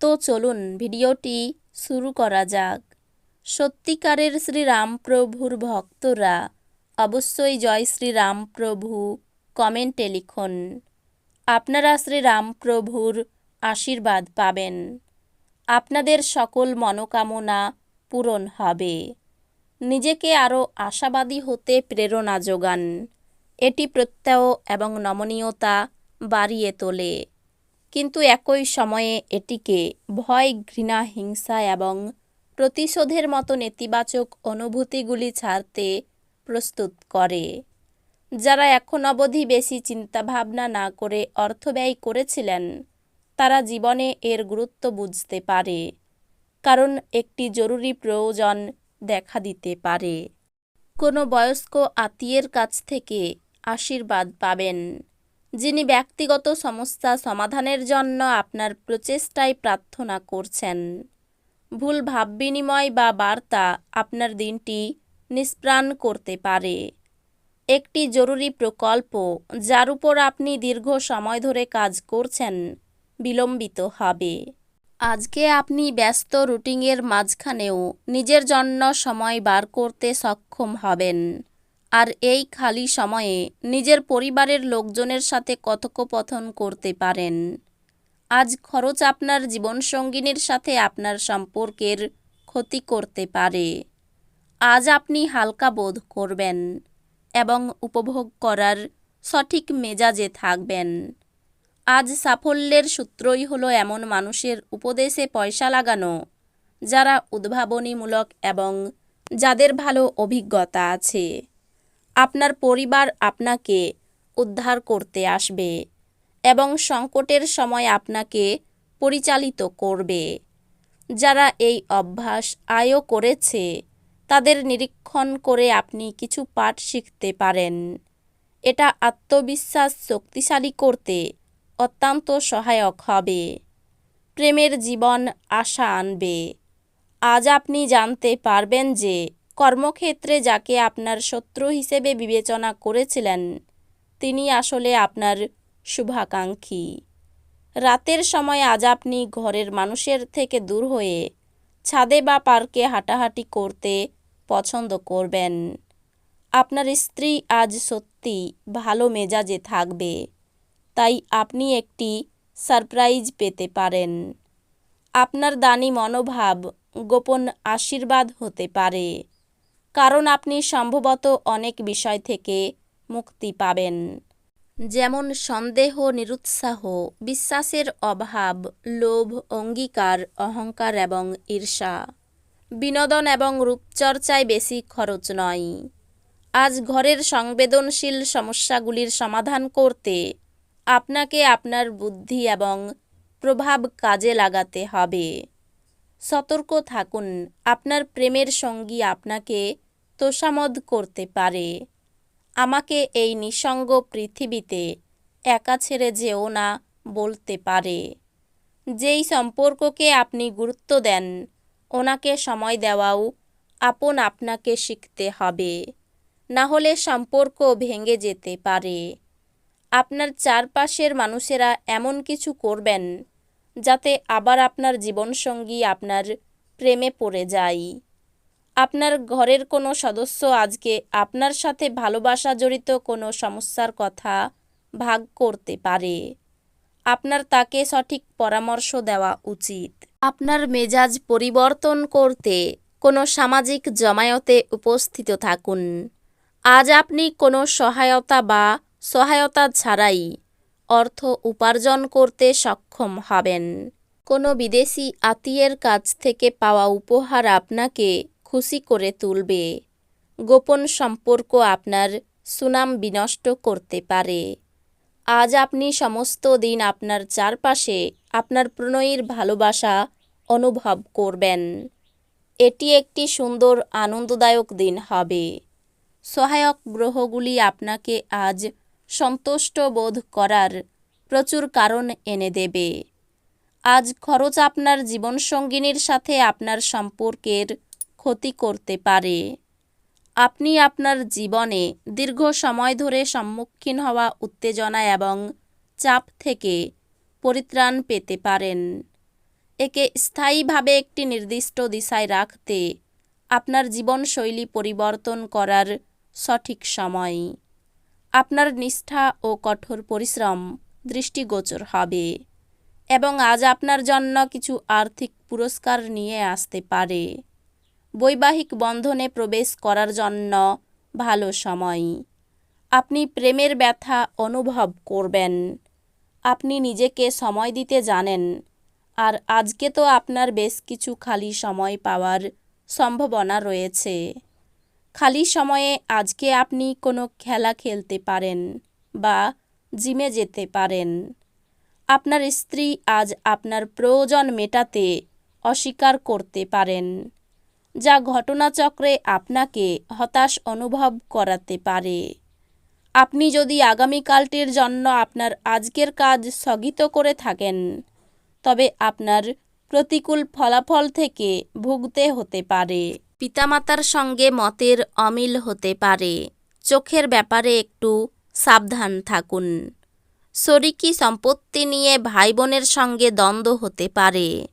তো চলুন ভিডিওটি শুরু করা যাক। সত্যিকারের শ্রীরামপ্রভুর ভক্তরা অবশ্যই জয় শ্রীরামপ্রভু কমেন্টে লিখুন। আপনারা শ্রীরামপ্রভুর আশীর্বাদ পাবেন। আপনাদের সকল মনোকামনা পূরণ হবে। নিজেকে আরও আশাবাদী হতে প্রেরণা যোগান। এটি প্রত্যয় এবং নমনীয়তা বাড়িয়ে তোলে। কিন্তু একই সময়ে এটিকে ভয়, ঘৃণা, হিংসা এবং প্রতিশোধের মতো নেতিবাচক অনুভূতিগুলি ছাড়তে প্রস্তুত করে। যারা এখন অবধি বেশি চিন্তাভাবনা না করে অর্থ ব্যয় করেছিলেন, তারা জীবনে এর গুরুত্ব বুঝতে পারে, কারণ একটি জরুরি প্রয়োজন দেখা দিতে পারে। কোনো বয়স্ক আত্মীয়ের কাছ থেকে আশীর্বাদ পাবেন। যিনি ব্যক্তিগত সমস্যা সমাধানের জন্য আপনার প্রচেষ্টায় প্রার্থনা করছেন। ভুল ভাব বিনিময় বা বার্তা আপনার দিনটি নিষ্প্রাণ করতে পারে। একটি জরুরি প্রকল্প যার উপর আপনি দীর্ঘ সময় ধরে কাজ করছেন বিলম্বিত হবে। আজকে আপনি ব্যস্ত রুটিনের মাঝখানেও নিজের জন্য সময় বার করতে সক্ষম হবেন। আর এই খালি সময়ে নিজের পরিবারের লোকজনের সাথে কথোপকথন করতে পারেন। আজ খরচ আপনার জীবনসঙ্গিনীর সাথে আপনার সম্পর্কের ক্ষতি করতে পারে। আজ আপনি হালকা বোধ করবেন এবং উপভোগ করার সঠিক মেজাজে থাকবেন। আজ সাফল্যের সূত্রই হলো এমন মানুষের উপদেশে পয়সা লাগানো, যারা উদ্ভাবনীমূলক এবং যাদের ভালো অভিজ্ঞতা আছে। আপনার পরিবার আপনাকে উদ্ধার করতে আসবে এবং সংকটের সময় আপনাকে পরিচালিত করবে। যারা এই অভ্যাস আয়ও করেছে, তাদের নিরীক্ষণ করে আপনি কিছু পাঠ শিখতে পারেন। এটা আত্মবিশ্বাস শক্তিশালী করতে অত্যন্ত সহায়ক হবে। প্রেমের জীবন আশা আনবে। আজ আপনি জানতে পারবেন যে কর্মক্ষেত্রে যাকে আপনার শত্রু হিসেবে বিবেচনা করেছিলেন, তিনি আসলে আপনার শুভাকাঙ্ক্ষী। রাতের সময় আজ আপনি ঘরের মানুষের থেকে দূর হয়ে ছাদে বা পার্কে হাঁটাহাঁটি করতে পছন্দ করবেন। আপনার স্ত্রী আজ সত্যি ভালো মেজাজে থাকবে, তাই আপনি একটি সারপ্রাইজ পেতে পারেন। আপনার দানি মনোভাব, গোপন আশীর্বাদ হতে পারে। কারণ আপনি সম্ভবত অনেক বিষয় থেকে মুক্তি পাবেন। যেমন সন্দেহ, নিরুৎসাহ, বিশ্বাসের অভাব, লোভ, অঙ্গীকার, অহংকার এবং ঈর্ষা। বিনোদন এবং রূপচর্চায় বেশি খরচ নয়। আজ ঘরের সংবেদনশীল সমস্যাগুলির সমাধান করতে আপনাকে আপনার বুদ্ধি এবং প্রভাব কাজে লাগাতে হবে। সতর্ক থাকুন, আপনার প্রেমের সঙ্গী আপনাকে তোষামদ করতে পারে। আমাকে এই নিঃসঙ্গ পৃথিবীতে একা ছেড়ে যেও না বলতে পারে। যেই সম্পর্ককে আপনি গুরুত্ব দেন, ওনাকে সময় দেওয়াও আপন আপনাকে শিখতে হবে। না হলে সম্পর্ক ভেঙে যেতে পারে। আপনার চারপাশের মানুষেরা এমন কিছু করবেন, যাতে আবার আপনার জীবনসঙ্গী আপনার প্রেমে পড়ে যায়। আপনার ঘরের কোনো সদস্য আজকে আপনার সাথে ভালোবাসা জড়িত কোনো সমস্যার কথা ভাগ করতে পারে। আপনার তাকে সঠিক পরামর্শ দেওয়া উচিত। আপনার মেজাজ পরিবর্তন করতে কোনো সামাজিক জমায়তে উপস্থিত থাকুন। আজ আপনি কোনো সহায়তা বা সহায়তা ছাড়াই অর্থ উপার্জন করতে সক্ষম হবেন। কোনো বিদেশি আত্মীয়ের কাছ থেকে পাওয়া উপহার আপনাকে খুশি করে তুলবে। গোপন সম্পর্ক আপনার সুনাম বিনষ্ট করতে পারে। আজ আপনি সমস্ত দিন আপনার চারপাশে আপনার প্রণয়ীর ভালোবাসা অনুভব করবেন। এটি একটি সুন্দর, আনন্দদায়ক দিন হবে। সহায়ক গ্রহগুলি আপনাকে আজ সন্তুষ্ট বোধ করার প্রচুর কারণ এনে দেবে। আজ খরচ আপনার জীবনসঙ্গিনীর সাথে আপনার সম্পর্কের ক্ষতি করতে পারে। আপনি আপনার জীবনে দীর্ঘ সময় ধরে সম্মুখীন হওয়া উত্তেজনা এবং চাপ থেকে পরিত্রাণ পেতে পারেন। একে স্থায়ীভাবে একটি নির্দিষ্ট দিশায় রাখতে আপনার জীবনশৈলী পরিবর্তন করার সঠিক সময়। আপনার নিষ্ঠা ও কঠোর পরিশ্রম দৃষ্টিগোচর হবে এবং আজ আপনার জন্য কিছু আর্থিক পুরস্কার নিয়ে আসতে পারে। বৈবাহিক বন্ধনে প্রবেশ করার জন্য ভালো সময়। আপনি প্রেমের ব্যথা অনুভব করবেন। আপনি নিজেকে সময় দিতে জানেন। আর আজকে তো আপনার বেশ কিছু খালি সময় পাওয়ার সম্ভাবনা রয়েছে। খালি সময়ে আজকে আপনি কোনো খেলা খেলতে পারেন বা জিমে যেতে পারেন। আপনার স্ত্রী আজ আপনার প্রয়োজন মেটাতে অস্বীকার করতে পারেন। যা ঘটনাচক্রে আপনাকে হতাশ অনুভব করাতে পারে। আপনি যদি আগামীকালটির জন্য আপনার আজকের কাজ স্থগিত করে থাকেন, তবে আপনার প্রতিকূল ফলাফল থেকে ভুগতে হতে পারে। পিতামাতার সঙ্গে মতের অমিল হতে পারে। চোখের ব্যাপারে একটু সাবধান থাকুন। শরিকি সম্পত্তি নিয়ে ভাই বোনের সঙ্গে দ্বন্দ্ব হতে পারে।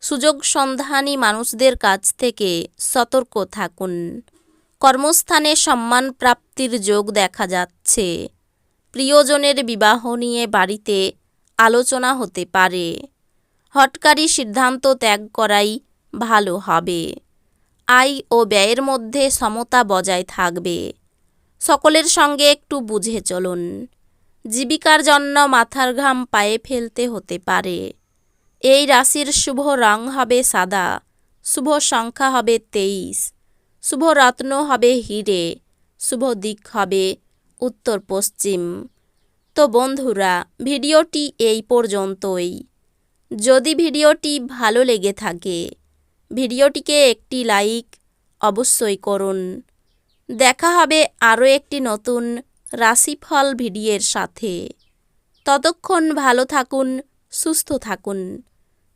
সুযোগ সন্ধানী মানুষদের কাছ থেকে সতর্ক থাকুন। কর্মস্থানে সম্মান প্রাপ্তির যোগ দেখা যাচ্ছে। প্রিয়জনের বিবাহ নিয়ে বাড়িতে আলোচনা হতে পারে। হটকারী সিদ্ধান্ত ত্যাগ করাই ভালো হবে। আয় ও ব্যয়ের মধ্যে সমতা বজায় থাকবে। সকলের সঙ্গে একটু বুঝে চলুন। জীবিকার জন্য মাথার ঘাম পায়ে ফেলতে হতে পারে। এই রাশির শুভ রং হবে সাদা, শুভ সংখ্যা হবে তেইশ, শুভ রত্ন হবে হিরে, শুভ দিক হবে উত্তর পশ্চিম। তো বন্ধুরা, ভিডিওটি এই পর্যন্তই। যদি ভিডিওটি ভালো লেগে থাকে, ভিডিওটিকে একটি লাইক অবশ্যই করুন। দেখা হবে আরও একটি নতুন রাশিফল ভিডিওর সাথে। ততক্ষণ ভালো থাকুন, সুস্থ থাকুন।